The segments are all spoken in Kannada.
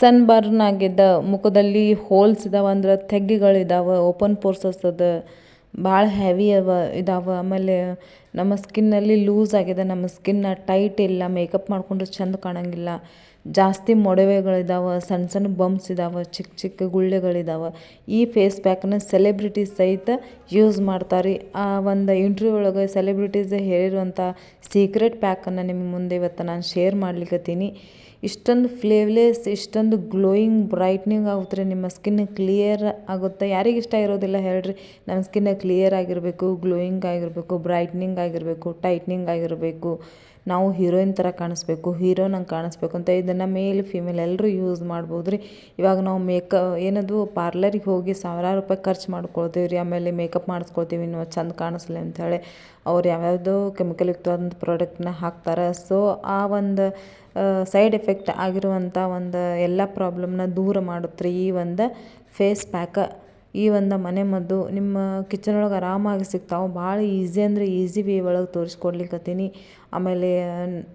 ಸನ್ ಬರ್ನ್ ಆಗಿದ್ದ ಮುಖದಲ್ಲಿ ಹೋಲ್ಸ್ ಇದಾವ ಅಂದ್ರೆ ತೆಗ್ಗಿಗಳಿದಾವ ಓಪನ್ ಪೋರ್ಸಸ್ ಅದ ಭಾಳ ಹೆವಿ ಅವ, ಇದಾವ. ಆಮೇಲೆ ನಮ್ಮ ಸ್ಕಿನ್ನಲ್ಲಿ ಲೂಸ್ ಆಗಿದೆ ನಮ್ಮ ಸ್ಕಿನ್ನ ಟೈಟ್ ಇಲ್ಲ, ಮೇಕಪ್ ಮಾಡಿಕೊಂಡ್ರೆ ಚೆಂದ ಕಾಣಂಗಿಲ್ಲ. ಜಾಸ್ತಿ ಮೊಡವೆಗಳಿದ್ದಾವೆ ಸಣ್ಣ ಸಣ್ಣ ಬಂಪ್ಸ್ ಇದ್ದಾವೆ ಚಿಕ್ಕ ಚಿಕ್ಕ ಗುಳ್ಳೆಗಳಿದ್ದಾವೆ ಈ ಫೇಸ್ ಪ್ಯಾಕ್ನ ಸೆಲೆಬ್ರಿಟೀಸ್ ಸಹಿತ ಯೂಸ್ ಮಾಡ್ತಾರೆ. ಆ ಒಂದು ಇಂಟರ್ವ್ಯೂ ಒಳಗೆ ಸೆಲೆಬ್ರಿಟೀಸ್ ಹೇಳಿರುವಂಥ ಸೀಕ್ರೆಟ್ ಪ್ಯಾಕನ್ನು ನಿಮ್ಮ ಮುಂದೆ ಇವತ್ತು ನಾನು ಶೇರ್ ಮಾಡ್ಲಿಕ್ಕತ್ತೀನಿ ಇಷ್ಟೊಂದು ಫ್ಲೇವ್ಲೆಸ್ ಇಷ್ಟೊಂದು ಗ್ಲೋಯಿಂಗ್ ಬ್ರೈಟ್ನಿಂಗ್ ಆಗುತ್ತೆ ನಿಮ್ಮ ಸ್ಕಿನ್ ಕ್ಲಿಯರ್ ಆಗುತ್ತೆ? ಯಾರಿಗೆ ಇಷ್ಟ ಇರೋದಿಲ್ಲ ಹೇಳ್ರಿ. ನಮ್ಮ ಸ್ಕಿನ್ ಕ್ಲಿಯರ್ ಆಗಿರಬೇಕು ಗ್ಲೋಯಿಂಗ್ ಆಗಿರಬೇಕು ಬ್ರೈಟ್ನಿಂಗ್ ಆಗಿರಬೇಕು ಟೈಟ್ನಿಂಗ್ ಆಗಿರಬೇಕು, ನಾವು ಹೀರೋಯಿನ್ ಥರ ಕಾಣಿಸ್ಬೇಕು ಹೀರೋನಂಗೆ ಕಾಣಿಸ್ಬೇಕು ಅಂತ ಇದನ್ನು ಮೇಲ್ ಫೀಮೇಲ್ ಎಲ್ಲರೂ ಯೂಸ್ ಮಾಡ್ಬೋದು ರೀ ಇವಾಗ ನಾವು ಮೇಕ ಏನದು ಪಾರ್ಲರಿಗೆ ಹೋಗಿ ಸಾವಿರಾರು ರೂಪಾಯಿ ಖರ್ಚು ಮಾಡ್ಕೊಳ್ತೀವಿ ರೀ ಆಮೇಲೆ ಮೇಕಪ್ ಮಾಡಿಸ್ಕೊಳ್ತೀವಿ ನಾವು ಚಂದ ಕಾಣಿಸ್ಲಿ ಅಂಥೇಳಿ ಅವ್ರು ಯಾವ್ಯಾವುದೋ ಕೆಮಿಕಲ್ ಯುಕ್ತವಾದಂಥ ಪ್ರಾಡಕ್ಟ್ನ ಹಾಕ್ತಾರೆ. ಸೊ ಆ ಒಂದು ಸೈಡ್ ಎಫೆಕ್ಟ್ ಆಗಿರುವಂಥ ಒಂದು ಎಲ್ಲ ಪ್ರಾಬ್ಲಮ್ನ ದೂರ ಮಾಡುತ್ತೆ ರೀ ಈ ಒಂದು ಫೇಸ್ ಪ್ಯಾಕ ಈ ಒಂದು ಮನೆ ಮದ್ದು ನಿಮ್ಮ ಕಿಚನ್ ಒಳಗೆ ಆರಾಮಾಗಿ ಸಿಗ್ತಾವೆ, ಭಾಳ ಈಸಿ ಅಂದರೆ ಈಸಿ ವೇ ಒಳಗೆ ತೋರಿಸ್ಕೊಡ್ಲಿಕ್ಕತ್ತೀನಿ ಆಮೇಲೆ,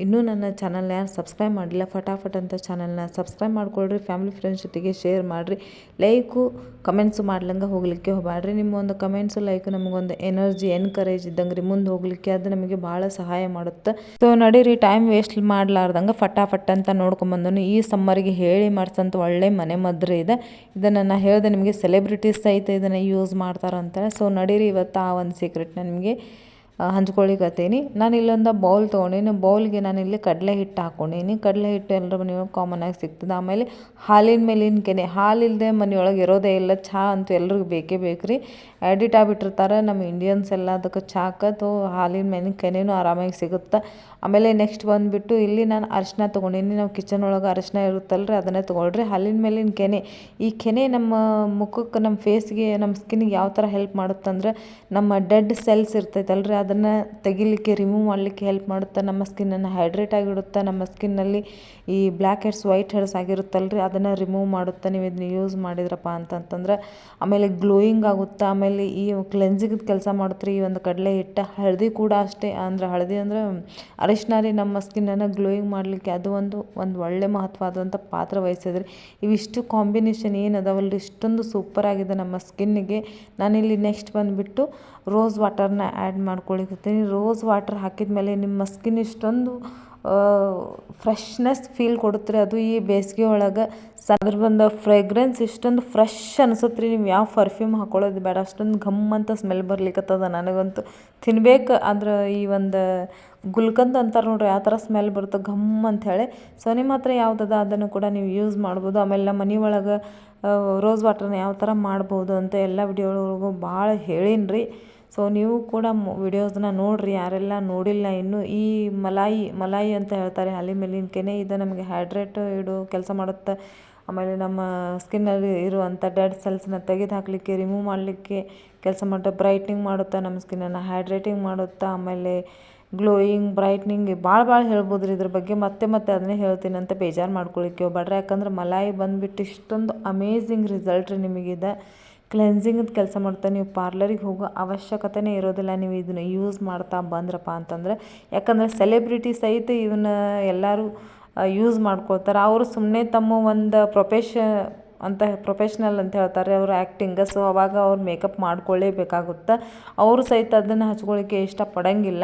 ಇನ್ನೂ ನನ್ನ ಚಾನಲ್ನ ಯಾರು ಸಬ್ಸ್ಕ್ರೈಬ್ ಮಾಡಿಲ್ಲ, ಫಟಾಫಟ್ ಅಂತ ಚಾನಲ್ನ ಸಬ್ಸ್ಕ್ರೈಬ್ ಮಾಡ್ಕೊಳ್ರಿ, ಫ್ಯಾಮಿಲಿ ಫ್ರೆಂಡ್ಸ್ ಜೊತೆಗೆ ಶೇರ್ ಮಾಡಿರಿ, ಲೈಕು, ಕಮೆಂಟ್ಸು ಮಾಡ್ಲಂಗೆ ಹೋಗಲಿಕ್ಕೆ ಹೋಗಬೇಡ್ರಿ ನಿಮ್ಮ ಒಂದು ಕಮೆಂಟ್ಸು, ಲೈಕು ನಮಗೊಂದು ಎನರ್ಜಿ, ಎನ್ಕರೇಜ್ ಇದ್ದಂಗೆ ರೀ, ಮುಂದೆ ಹೋಗಲಿಕ್ಕೆ ಅದು ನಮಗೆ ಭಾಳ ಸಹಾಯ ಮಾಡುತ್ತೆ. ಸೊ ನಡೀರಿ ಟೈಮ್ ವೇಸ್ಟ್ ಮಾಡಲಾರ್ದಂಗೆ ಫಟಾಫಟ್ ಅಂತ ನೋಡ್ಕೊಂಬಂದನು ಈ ಸಮ್ಮರಿಗೆ ಹೇಳಿ ಮಾಡ್ಸಂತ ಒಳ್ಳೆ ಮನೆ ಮದ್ರೆ ಇದೆ. ಇದನ್ನು ನಾನು ಹೇಳಿದೆ ನಿಮಗೆ ಸೆಲೆಬ್ರಿಟೀಸ್ ಸಹಿತ ಇದನ್ನು ಯೂಸ್ ಮಾಡ್ತಾರಂತಾರೆ ಸೊ ನಡೀರಿ, ಇವತ್ತು ಆ ಒಂದು ಸೀಕ್ರೆಟ್ನ ನಿಮಗೆ ಹಂಚ್ಕೊಳಿಕತ್ತೀನಿ ನಾನು ಇಲ್ಲೊಂದು ಬೌಲ್ ತೊಗೊಂಡೀನಿ. ಬೌಲ್ಗೆ ನಾನು ಇಲ್ಲಿ ಕಡಲೆ ಹಿಟ್ಟು ಹಾಕ್ಕೊಂಡೀನಿ ಕಡಲೆ ಹಿಟ್ಟು ಎಲ್ಲರ ಮನೆಯೊಳಗೆ ಆಗಿ ಸಿಗ್ತದೆ. ಆಮೇಲೆ ಹಾಲಿನ ಮೇಲಿನ ಕೆನೆ ಹಾಲಿಲ್ಲದೆ ಮನೆಯೊಳಗೆ ಇರೋದೇ ಇಲ್ಲ. ಚಹಾ ಅಂತೂ ಎಲ್ರಿಗೂ ಬೇಕೇ ಬೇಕು ರೀ ಆ್ಯಡಿಟ್ ಆಗಿಬಿಟ್ಟಿರ್ತಾರೆ ನಮ್ಮ ಇಂಡಿಯನ್ಸ್ ಎಲ್ಲ ಅದಕ್ಕೆ ಚಾಕ ತೋ ಹಾಲಿನ ಮೇಲಿನ ಕೆನೆಯೂ ಆರಾಮಾಗಿ ಸಿಗುತ್ತೆ. ಆಮೇಲೆ ನೆಕ್ಸ್ಟ್ ಬಂದುಬಿಟ್ಟು ಇಲ್ಲಿ ನಾನು ಅರಿಶಿನ ತೊಗೊಂಡೀನಿ. ನಾವು ಕಿಚನ್ ಒಳಗೆ ಅರಿಶಿನ ಇರುತ್ತಲ್ಲ ರೀ ಅದನ್ನೇ ತೊಗೊಳ್ರಿ. ಹಾಲಿನ ಮೇಲಿನ ಕೆನೆ ಈ ಕೆನೆ ನಮ್ಮ ಮುಖಕ್ಕೆ ನಮ್ಮ ಫೇಸ್ಗೆ ನಮ್ಮ ಸ್ಕಿನ್ಗೆ ಯಾವ ಥರ ಹೆಲ್ಪ್ ಮಾಡುತ್ತಂದ್ರೆ, ನಮ್ಮ ಡೆಡ್ ಸೆಲ್ಸ್ ಇರ್ತೈತಲ್ಲ ರೀ ಅದನ್ನು ತೆಗಿಲಿಕ್ಕೆ ರಿಮೂವ್ ಮಾಡಲಿಕ್ಕೆ ಹೆಲ್ಪ್ ಮಾಡುತ್ತೆ, ನಮ್ಮ ಸ್ಕಿನ್ನನ್ನು ಹೈಡ್ರೇಟ್ ಆಗಿಡುತ್ತೆ, ನಮ್ಮ ಸ್ಕಿನ್ನಲ್ಲಿ ಈ ಬ್ಲ್ಯಾಕ್ ಹೆಡ್ಸ್ ವೈಟ್ ಹೆಡ್ಸ್ ಆಗಿರುತ್ತಲ್ಲ ರೀ ಅದನ್ನು ರಿಮೂವ್ ಮಾಡುತ್ತೆ, ನೀವು ಇದನ್ನ ಯೂಸ್ ಮಾಡಿದ್ರಪ್ಪ ಅಂತಂತಂದ್ರೆ, ಆಮೇಲೆ ಗ್ಲೋಯಿಂಗ್ ಆಗುತ್ತೆ, ಆಮೇಲೆ ಈ ಕ್ಲೆನ್ಸಿಂಗ್ ಕೆಲಸ ಮಾಡುತ್ತೆ ರೀ ಈ ಒಂದು ಕಡಲೆ ಹಿಟ್ಟು ಹಳದಿ ಕೂಡ ಅಷ್ಟೇ, ಅಂದ್ರೆ ಹಳದಿ ಅಂದ್ರೆ ಅರಿಶಿನ ರೀ ನಮ್ಮ ಸ್ಕಿನ್ನನ್ನು ಗ್ಲೋಯಿಂಗ್ ಮಾಡಲಿಕ್ಕೆ ಅದು ಒಂದು ಒಂದು ಒಳ್ಳೆ ಮಹತ್ವವಾದಂಥ ಪಾತ್ರ ವಹಿಸಿದ್ರಿ. ಇವಿಷ್ಟು ಕಾಂಬಿನೇಷನ್ ಏನು ಅದಾವಲ್ಲ ಇಷ್ಟೊಂದು ಸೂಪರಾಗಿದೆ ನಮ್ಮ ಸ್ಕಿನ್ನಿಗೆ ನಾನಿಲ್ಲಿ ನೆಕ್ಸ್ಟ್ ಬಂದುಬಿಟ್ಟು ರೋಸ್ ವಾಟರ್ನ ಆ್ಯಡ್ ಮಾಡ್ಕೊಳಿಕತ್ತೀನಿ ರೋಸ್ ವಾಟರ್ ಹಾಕಿದ ಮೇಲೆ ನಿಮ್ಮ ಸ್ಕಿನ್ ಇಷ್ಟೊಂದು ಫ್ರೆಶ್ನೆಸ್ ಫೀಲ್ ಕೊಡುತ್ತೆ ಅದು ಈ ಬೇಸಿಗೆ ಒಳಗೆ ಅದ್ರ ಬಂದ ಫ್ರೇಗ್ರೆನ್ಸ್ ಇಷ್ಟೊಂದು ಫ್ರೆಶ್ ಅನ್ಸುತ್ತೆ ರೀ. ನೀವು ಯಾವ ಪರ್ಫ್ಯೂಮ್ ಹಾಕೊಳ್ಳೋದು ಬೇಡ. ಅಷ್ಟೊಂದು ಘಮ್ ಅಂತ ಸ್ಮೆಲ್ ಬರ್ಲಿಕ್ಕತ್ತದ ನನಗಂತೂ. ತಿನ್ಬೇಕು ಅಂದ್ರೆ ಈ ಒಂದು ಗುಲ್ಕಂದ್ ಅಂತಾರೆ ನೋಡ್ರಿ, ಆ ಥರ ಸ್ಮೆಲ್ ಬರುತ್ತೆ ಘಮ್ ಅಂಥೇಳಿ ಸೊ ನಿಮ್ಮ ಹತ್ರ ಯಾವುದದ ಅದನ್ನು ಕೂಡ ನೀವು ಯೂಸ್ ಮಾಡ್ಬೋದು. ಆಮೇಲೆ ಮನೆ ಒಳಗೆ ರೋಸ್ ವಾಟರ್ನ ಯಾವ ಥರ ಮಾಡ್ಬೋದು ಅಂತ ಎಲ್ಲ ವಿಡಿಯೋ ಭಾಳ ಹೇಳೀನಿ ರೀ ಸೊ ನೀವು ಕೂಡ ವಿಡಿಯೋಸ್ನ ನೋಡಿರಿ, ಯಾರೆಲ್ಲ ನೋಡಿಲ್ಲ ಇನ್ನೂ ಈ ಮಲಾಯಿ ಮಲಾಯಿ ಅಂತ ಹೇಳ್ತಾರೆ ಅಲ್ಲಿ ಮೇಲಿನ ಕೆನೆ, ಇದು ನಮಗೆ ಹೈಡ್ರೇಟ್ ಇಡು, ಕೆಲಸ ಮಾಡುತ್ತೆ, ಆಮೇಲೆ ನಮ್ಮ ಸ್ಕಿನ್ನಲ್ಲಿ ಇರುವಂಥ ಡೆಡ್ ಸೆಲ್ಸ್ನ ತೆಗೆದು ಹಾಕಲಿಕ್ಕೆ ರಿಮೂವ್ ಮಾಡಲಿಕ್ಕೆ ಕೆಲಸ ಮಾಡುತ್ತೆ ಬ್ರೈಟ್ನಿಂಗ್ ಮಾಡುತ್ತೆ, ನಮ್ಮ ಸ್ಕಿನ್ನನ್ನು ಹೈಡ್ರೇಟಿಂಗ್ ಮಾಡುತ್ತೆ, ಆಮೇಲೆ ಗ್ಲೋಯಿಂಗ್ ಬ್ರೈಟ್ನಿಂಗ್ ಭಾಳ ಭಾಳ ಹೇಳ್ಬೋದು ರೀ ಇದ್ರ ಬಗ್ಗೆ, ಮತ್ತೆ ಮತ್ತೆ ಅದನ್ನೇ ಹೇಳ್ತೀನಿ ಅಂತ ಬೇಜಾರು ಮಾಡ್ಕೊಳ್ಳಿಕ್ಕೆ ಹೋಗ್ಬೇಡ್ರಿ ಯಾಕಂದ್ರೆ ಮಲಾಯಿ ಬಂದುಬಿಟ್ಟು ಇಷ್ಟೊಂದು ಅಮೇಝಿಂಗ್ ರಿಸಲ್ಟ್ ರೀ ನಿಮಗಿದೆ. ಕ್ಲೆನ್ಸಿಂಗದ ಕೆಲಸ ಮಾಡ್ತಾ ನೀವು ಪಾರ್ಲರಿಗೆ ಹೋಗೋ ಅವಶ್ಯಕತೆನೇ ಇರೋದಿಲ್ಲ, ನೀವು ಇದನ್ನು ಯೂಸ್ ಮಾಡ್ತಾ ಬಂದ್ರಪ್ಪ ಅಂತಂದರೆ. ಯಾಕಂದರೆ ಸೆಲೆಬ್ರಿಟಿ ಸಹಿತ ಇವನ್ನ ಎಲ್ಲರೂ ಯೂಸ್ ಮಾಡ್ಕೊಳ್ತಾರೆ. ಅವರು ಸುಮ್ಮನೆ ತಮ್ಮ ಒಂದು ಪ್ರೊಫೆಷ ಅಂತ ಪ್ರೊಫೆಷ್ನಲ್ ಅಂತ ಹೇಳ್ತಾರೆ, ಅವರು ಆ್ಯಕ್ಟಿಂಗ ಸೊ ಅವಾಗ ಅವ್ರು ಮೇಕಪ್ ಮಾಡ್ಕೊಳ್ಳೇಬೇಕಾಗುತ್ತೆ. ಅವರು ಸಹಿತ ಅದನ್ನು ಹಚ್ಕೊಳ್ಳಿಕ್ಕೆ ಇಷ್ಟಪಡೋಂಗಿಲ್ಲ.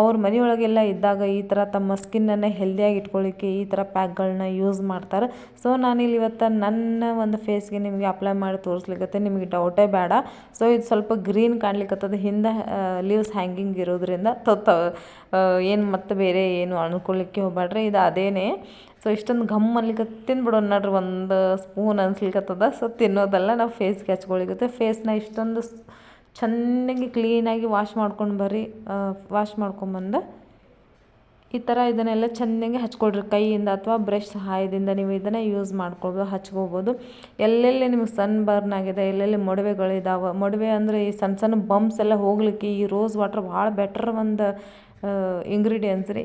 ಅವ್ರ ಮನೆಯೊಳಗೆಲ್ಲ ಇದ್ದಾಗ ಈ ಥರ ತಮ್ಮ ಸ್ಕಿನ್ನನ್ನು ಹೆಲ್ದಿಯಾಗಿ ಇಟ್ಕೊಳ್ಳಿಕ್ಕೆ ಈ ಥರ ಪ್ಯಾಕ್ಗಳನ್ನ ಯೂಸ್ ಮಾಡ್ತಾರೆ. ಸೊ ನಾನಿಲ್ಲಿ ಇವತ್ತು ನನ್ನ ಒಂದು ಫೇಸ್ಗೆ ನಿಮಗೆ ಅಪ್ಲೈ ಮಾಡಿ ತೋರಿಸ್ಲಿಕ್ಕೆ ನಿಮಗೆ ಡೌಟೇ ಬೇಡ. ಸೊ ಇದು ಸ್ವಲ್ಪ ಗ್ರೀನ್ ಕಾಣ್ಲಿಕ್ಕತ್ತದ ಹಿಂದೆ ಲೀವ್ಸ್ ಹ್ಯಾಂಗಿಂಗ್ ಇರೋದ್ರಿಂದ ಏನು ಮತ್ತೆ ಬೇರೆ ಏನು ಅನ್ಕೊಳ್ಳಿಕ್ಕೆ ಹೋಗ್ಬೇಡ್ರಿ ಇದು ಅದೇನೇ ಸೊ ಇಷ್ಟೊಂದು ಘಮ್ ಅನ್ಲಿಕ್ಕೆ ತಿಂದ್ಬಿಡೋಣ ನೋಡ್ರಿ ಒಂದು ಸ್ಪೂನ್ ಅನ್ಸ್ಲಿಕ್ಕತ್ತದ ಸೊ ತಿನ್ನೋದಲ್ಲ ನಾವು ಫೇಸ್ಗೆ ಹಚ್ಕೊಳಿಗುತ್ತೆ. ಫೇಸ್ನ ಇಷ್ಟೊಂದು ಚೆನ್ನಾಗಿ ಕ್ಲೀನಾಗಿ ವಾಶ್ ಮಾಡ್ಕೊಂಡು ಬರ್ರಿ. ವಾಶ್ ಮಾಡ್ಕೊಂಬಂದು ಈ ಥರ ಇದನ್ನೆಲ್ಲ ಚೆನ್ನಾಗಿ ಹಚ್ಕೊಳ್ರಿ. ಕೈಯಿಂದ ಅಥವಾ ಬ್ರಷ್ ಸಹಾಯದಿಂದ ನೀವು ಇದನ್ನು ಯೂಸ್ ಮಾಡ್ಕೊಳ್ಬೋದು ಹಚ್ಕೋಬೋದು ಎಲ್ಲೆಲ್ಲಿ ನಿಮ್ಗೆ ಸನ್ ಬರ್ನ್ ಆಗಿದೆ, ಎಲ್ಲೆಲ್ಲಿ ಮೊಡವೆಗಳಿದಾವೆ, ಮೊಡವೆ ಅಂದರೆ ಈ ಸಣ್ಣ ಸಣ್ಣ ಬಂಪ್ಸ್ ಎಲ್ಲ ಹೋಗ್ಲಿಕ್ಕೆ ಈ ರೋಸ್ ವಾಟರ್ ಭಾಳ ಬೆಟ್ರ್ ಒಂದು ಇಂಗ್ರೀಡಿಯೆಂಟ್ಸ್ ರೀ.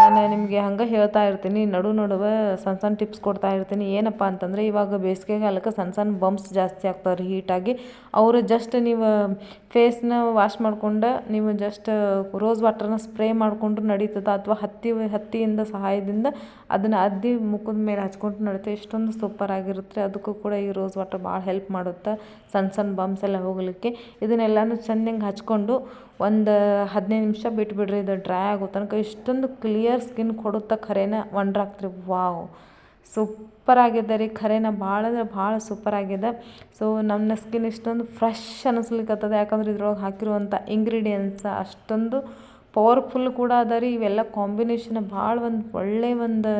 ನಾನು ನಿಮಗೆ ಹಂಗೆ ಹೇಳ್ತಾ ಇರ್ತೀನಿ, ನಡು ನಡುವೆ ಸಣ್ಣ ಸಣ್ಣ ಟಿಪ್ಸ್ ಕೊಡ್ತಾ ಇರ್ತೀನಿ. ಏನಪ್ಪ ಅಂತಂದರೆ, ಇವಾಗ ಬೇಸಿಗೆಗಾಲಕ್ಕೆ ಸಣ್ಣ ಸಣ್ಣ ಬಂಪ್ಸ್ ಜಾಸ್ತಿ ಆಗ್ತಾವೆ ರೀ ಹೀಟಾಗಿ ಅವರು ಜಸ್ಟ್ ನೀವು ಫೇಸ್ನ ವಾಶ್ ಮಾಡ್ಕೊಂಡು, ನೀವು ಜಸ್ಟ್ ರೋಸ್ ವಾಟ್ರನ್ನ ಸ್ಪ್ರೇ ಮಾಡಿಕೊಂಡ್ರು ನಡೀತದೆ, ಅಥವಾ ಹತ್ತಿ, ಹತ್ತಿಯಿಂದ ಸಹಾಯದಿಂದ ಅದನ್ನು ಅದ್ದಿ ಮುಖದ ಮೇಲೆ ಹಚ್ಕೊಂಡು ನಡೀತೆ ಇಷ್ಟೊಂದು ಸೂಪರ್ ಆಗಿರುತ್ತೆ. ಅದಕ್ಕೂ ಕೂಡ ಈ ರೋಸ್ ವಾಟರ್ ಭಾಳ ಹೆಲ್ಪ್ ಮಾಡುತ್ತೆ ಸಣ್ಣ ಸಣ್ಣ ಬಂಪ್ಸ್ ಎಲ್ಲ ಹೋಗಲಿಕ್ಕೆ. ಇದನ್ನೆಲ್ಲನೂ ಚೆಂದಂಗೆ ಹಚ್ಕೊಂಡು ಒಂದು ಹದಿನೈದು ನಿಮಿಷ ಬಿಟ್ಬಿಡ್ರಿ, ಇದು ಡ್ರೈ ಆಗೋ ತನಕ ಇಷ್ಟೊಂದು ಕ್ಲಿಯರ್ ಸ್ಕಿನ್ ಕೊಡುತ್ತಾ ಖರೇನ ವಂಡ್ರ್ ಆಗ್ತೀರಿ. ವಾವ್ ಸೂಪರ್ ಆಗಿದೆ ರೀ, ಖರೇನ ಭಾಳ ಅಂದ್ರೆ ಭಾಳ ಸೂಪರ್ ಆಗಿದೆ. ಸೊ ನನ್ನ ಸ್ಕಿನ್ ಇಷ್ಟೊಂದು ಫ್ರೆಶ್ ಅನ್ನಿಸ್ಲಿಕ್ಕತ್ತದ ಯಾಕಂದ್ರೆ ಇದ್ರೊಳಗೆ ಹಾಕಿರುವಂಥ ಇಂಗ್ರೀಡಿಯೆಂಟ್ಸ ಅಷ್ಟೊಂದು ಪವರ್ಫುಲ್ ಕೂಡ ಅದ ರೀ. ಇವೆಲ್ಲ ಕಾಂಬಿನೇಷನ್ ಭಾಳ ಒಂದು ಒಳ್ಳೆ ಒಂದು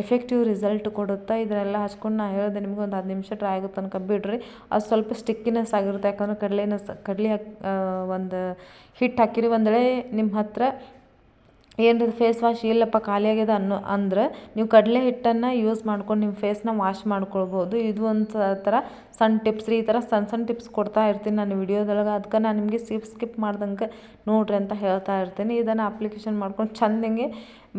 ಎಫೆಕ್ಟಿವ್ ರಿಸಲ್ಟ್ ಕೊಡುತ್ತೆ ಇದನ್ನೆಲ್ಲ ಹಚ್ಕೊಂಡು ನಾ ಹೇಳಿದೆ ನಿಮ್ಗೆ ಒಂದು ಹತ್ತು ನಿಮಿಷ ಟ್ರೈ ಆಗುತ್ತೆ ತನಕ ಬಿಡ್ರಿ. ಅದು ಸ್ವಲ್ಪ ಸ್ಟಿಕ್ಕಿನೆಸ್ ಆಗಿರುತ್ತೆ. ಯಾಕಂದ್ರೆ ಕಡಲೆನ ಕಡಲೆ ಒಂದು ಹಿಟ್ಟು ಹಾಕಿರಿ ಒಂದು ವೇಳೆ ನಿಮ್ಮ ಹತ್ರ ಏನದು ಫೇಸ್ ವಾಶ್ ಇಲ್ಲಪ್ಪ, ಖಾಲಿ ಆಗ್ಯದ ಅನ್ನೋ ಅಂದ್ರೆ ನೀವು ಕಡಲೆ ಹಿಟ್ಟನ್ನು ಯೂಸ್ ಮಾಡ್ಕೊಂಡು ನಿಮ್ಮ ಫೇಸ್ನ ವಾಶ್ ಮಾಡ್ಕೊಳ್ಬೋದು. ಇದು ಒಂದು ಥರ ಸಣ್ಣ ಟಿಪ್ಸ್ ರೀ. ಈ ಥರ ಸಣ್ಣ ಸಣ್ಣ ಟಿಪ್ಸ್ ಕೊಡ್ತಾ ಇರ್ತೀನಿ ನಾನು ವಿಡಿಯೋದೊಳಗೆ. ಅದಕ್ಕೆ ನಾನು ನಿಮಗೆ ಸ್ಕಿಪ್ ಸ್ಕಿಪ್ ಮಾಡ್ದಂಗೆ ನೋಡ್ರಿ ಅಂತ ಹೇಳ್ತಾ ಇರ್ತೀನಿ. ಇದನ್ನು ಅಪ್ಲಿಕೇಶನ್ ಮಾಡ್ಕೊಂಡು ಚಂದಂಗೆ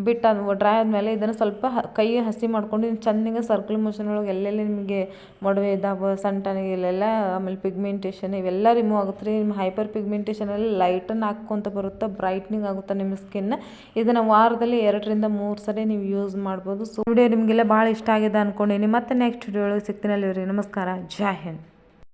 ಬಿಟ್ಟು ಅದು ಡ್ರೈ ಆದಮೇಲೆ ಇದನ್ನು ಸ್ವಲ್ಪ ಕೈ ಹಸಿ ಮಾಡ್ಕೊಂಡು ಚಂದಂಗೆ ಸರ್ಕಲ್ ಮೋಷನ್ ಒಳಗೆ ಎಲ್ಲೆಲ್ಲಿ ನಿಮಗೆ ಮೊಡವೆ ಇದ್ದಾವೆ ಸಣ್ಣ ಇಲ್ಲೆಲ್ಲ, ಆಮೇಲೆ ಪಿಗ್ಮೆಂಟೇಷನ್ ಇವೆಲ್ಲ ರಿಮೂವ್ ಆಗುತ್ತೆ ರೀ. ನಿಮ್ಮ ಹೈಪರ್ ಪಿಗ್ಮೆಂಟೇಷನ್ ಎಲ್ಲ ಲೈಟನ್ನು ಹಾಕ್ಕೊಂತ ಬರುತ್ತೆ ಬ್ರೈಟ್ನಿಂಗ್ ಆಗುತ್ತೆ ನಿಮ್ಮ ಸ್ಕಿನ್ ಇದನ್ನು ವಾರದಲ್ಲಿ ಎರಡರಿಂದ ಮೂರು ಸರಿ ನೀವು ಯೂಸ್ ಮಾಡ್ಬೋದು. ಸೊ ವಿಡಿಯೋ ನಿಮಗೆಲ್ಲ ಭಾಳ ಇಷ್ಟ ಆಗಿದೆ ಅಂದ್ಕೊಂಡಿನಿ ಮತ್ತೆ ನೆಕ್ಸ್ಟ್ ವಿಡಿಯೋ ಒಳಗೆ ಸಿಗ್ತೀನಿ ಅಲ್ಲಿ ನಮಸ್ಕಾರ. ಜೈ